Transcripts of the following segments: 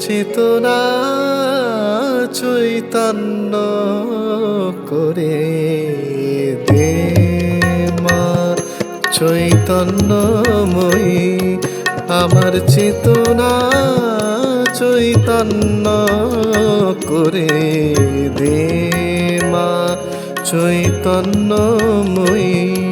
চেতনা চৈতন্য করে দে মা। চৈতন্যময়ী আমার চেতনা চৈতন্য করে দে মা। চৈতন্যময়ী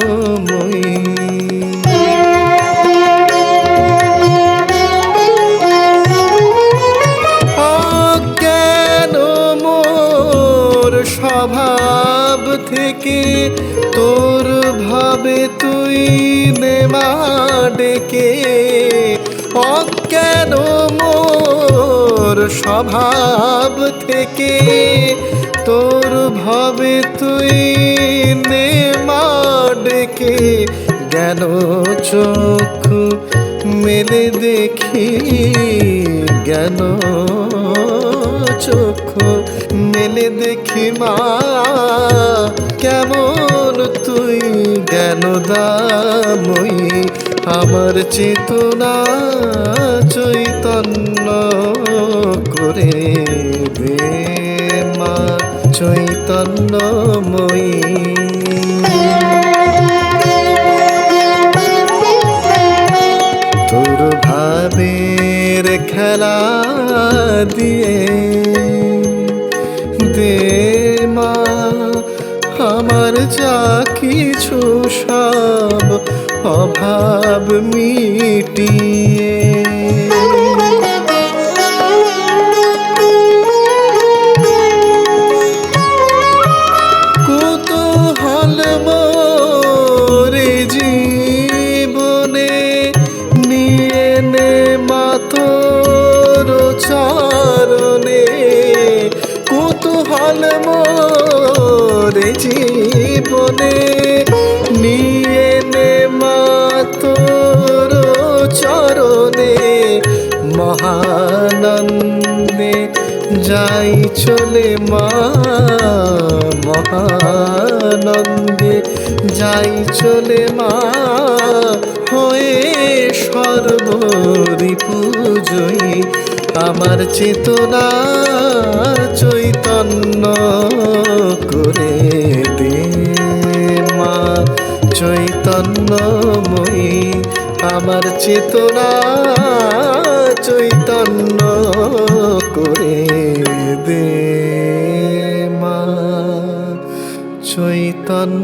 স্বভাব থেকে তোর ভাবে তুই নেমা ডেকে। অজ্ঞান মোর স্বভাব থেকে তোর ভাবে তুই নেমা ডেকে। জ্ঞান চক্ষু মেলে দেখি জ্ঞান চক্ষু মেলে দেখি মা, কেমন তুই জ্ঞান দাময়ী। আমার চেতনা চৈতন্য করে দে মা, চৈতন্যময়ী। তোর ভাবের খেলা দিয়ে যা কিছু সব অভাব মিটিয়ে। চরণে। কুতূহল মোরে জীবনে নিয়ে নে মাতর চরণে মহানন্দে যাই চলে মা, মহানন্দে যাই চলে মা, হয়ে সর্বরি আমার চেতনা চৈতন্য করে দে। চৈতন্যময়ী আমার চেতনা চৈতন্য করে দে মা। চৈতন্যময়ী